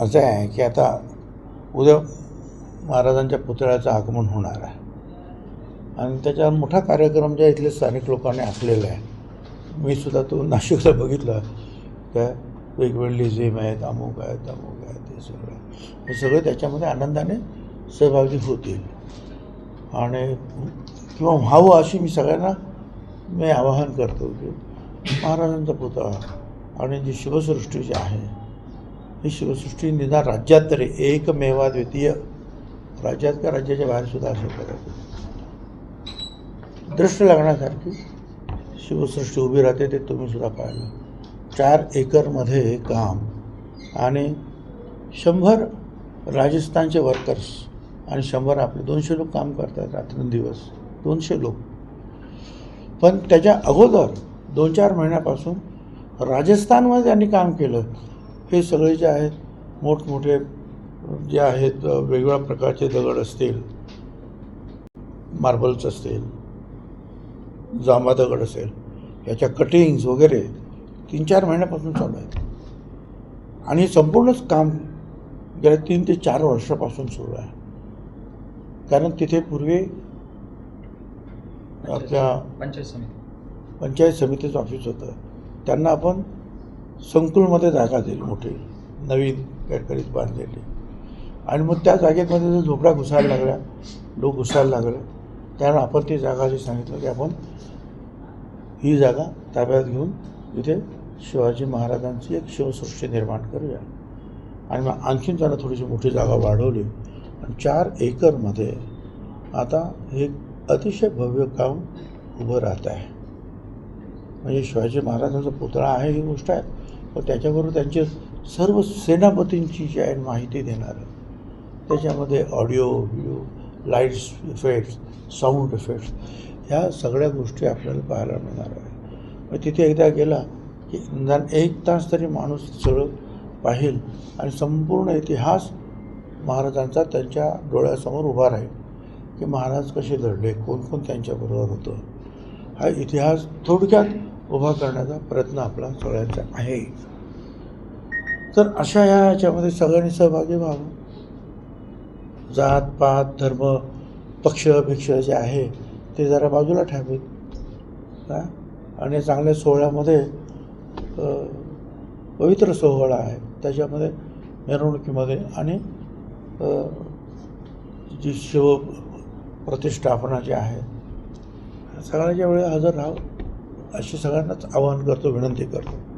असं आहे की आता उद्या महाराजांच्या पुतळ्याचं आगमन होणार आहे. आणि त्याच्यावर मोठा कार्यक्रम ज्या इथले स्थानिक लोकांनी आखलेला आहे. मी सुद्धा तो नाशिकला बघितला त्या वेगवेगळे लेझिम आहेत अमुक आहेत अमुक आहेत ते सगळं. हे सगळं त्याच्यामध्ये आनंदाने सहभागी होतील. आणि किंवा व्हावं अशी मी सगळ्यांना मी आवाहन करतो की महाराजांचा पुतळा आणि जी शिवसृष्टी जी आहे ही शिवसृष्टी निदान राज्यात तरी एकमेवा द्वितीय राज्यात का राज्याच्या बाहेर सुद्धा करत करायचं दृष्ट लागण्यासारखी शिवसृष्टी उभी राहते ते तुम्ही सुद्धा पाहिलं. चार एकरमध्ये काम आणि शंभर राजस्थानचे वर्कर्स आणि शंभर आपले दोनशे लोक काम करतात रात्रंदिवस. दोनशे लोक. पण त्याच्या अगोदर दोन चार महिन्यापासून राजस्थानमध्ये त्यांनी काम केलं. हे सगळे जे आहेत मोठमोठे जे आहेत वेगवेगळ्या प्रकारचे दगड असतील मार्बल्स असतील जांभा दगड असेल याच्या कटिंग्स वगैरे तीन चार महिन्यापासून चालू आहेत. आणि संपूर्णच काम गेल्या तीन ते चार वर्षापासून सुरू आहे. कारण तिथे पूर्वी आपल्या पंचायत समिती. पंचायत समितीचं ऑफिस होतं. त्यांना आपण संकुलमध्ये जागा दिली मोठी नवीन गडकरीत बांधलेली. आणि मग त्या जागेमध्ये जर झोपड्या घुसायला लागल्या लोक घुसायला लागले त्यामुळे आपण ती जागा जी सांगितलं की आपण ही जागा ताब्यात घेऊन इथे शिवाजी महाराजांची एक शिवसृष्टी निर्माण करूया. आणि मग आणखीन त्यांना थोडीशी मोठी जागा वाढवली. आणि चार एकरमध्ये आता हे अतिशय भव्य काम उभं राहत आहे. म्हणजे शिवाजी महाराजांचा पुतळा आहे ही गोष्ट आहे. व त्याच्याबरोबर त्यांचे सर्व सेनापतींची जी आहे माहिती देणार. आहे त्याच्यामध्ये audio video lights effects sound effects ह्या सगळ्या गोष्टी आपल्याला पाहायला मिळणार आहे मग तिथे एकदा गेला की निदान एक तास तरी माणूस सगळं पाहिल आणि संपूर्ण इतिहास महाराजांचा त्यांच्या डोळ्यासमोर उभा राहील. की महाराज कसे लढले कोण कोण त्यांच्याबरोबर होतं? हा इतिहास थोडक्यात उभा करण्याचा प्रयत्न आपला सगळ्यांचा आहे. तर अशा ह्या ह्याच्यामध्ये सगळ्यांनी सहभागी व्हावं. जात पात धर्म पक्ष भिक्ष जे आहे ते जरा बाजूला ठेवावेत. का आणि चांगल्या सोहळ्यामध्ये पवित्र सोहळा आहे. त्याच्यामध्ये मिरवणुकीमध्ये आणि जी शिव प्रतिष्ठापना जी आहे सगळ्याच्या वेळी हजर राहावं. अशी सगळ्यांनाच आवाहन करतो विनंती करतो.